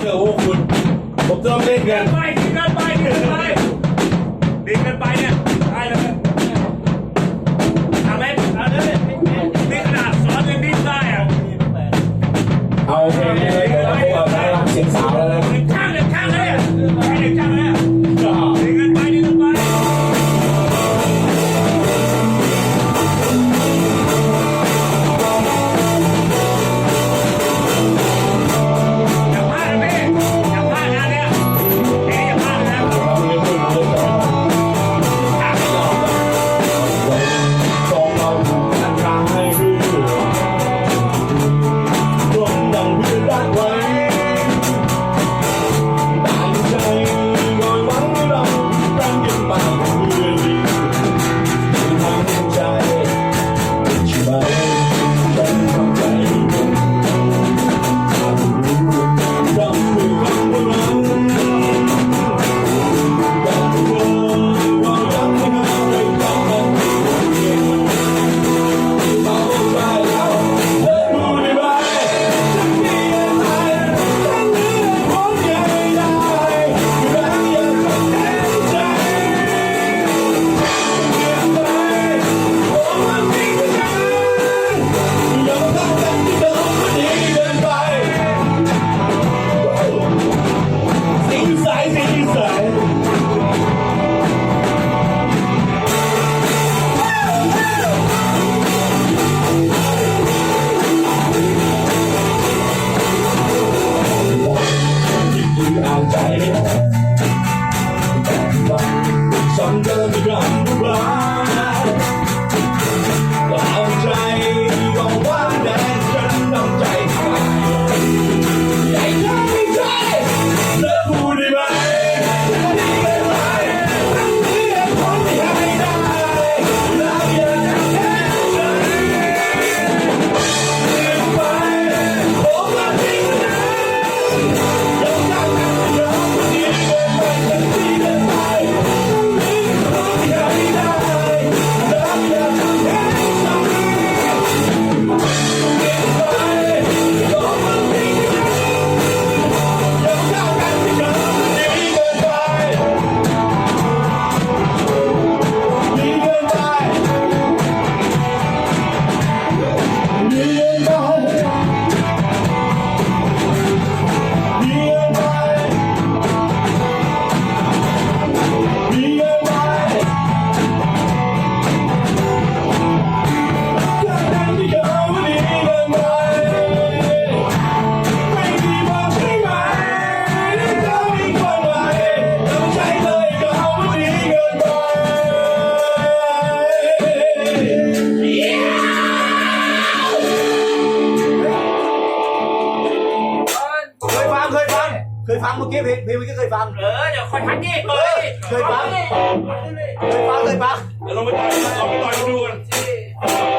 เชื่อว่าคุณ ผมต้อเล่นกันไปดีกันไปดีกันไปดีกันไปเนี่ย ฟังเมื่อกี้เพลงเพลงเมื่อกี้เคยฟัง เออเดี๋ยวคอยทัยี่เออเคยฟัง เคยฟังเคยฟัง เดี๋ยวลงไปต่อยลองไปต่อยดูกัน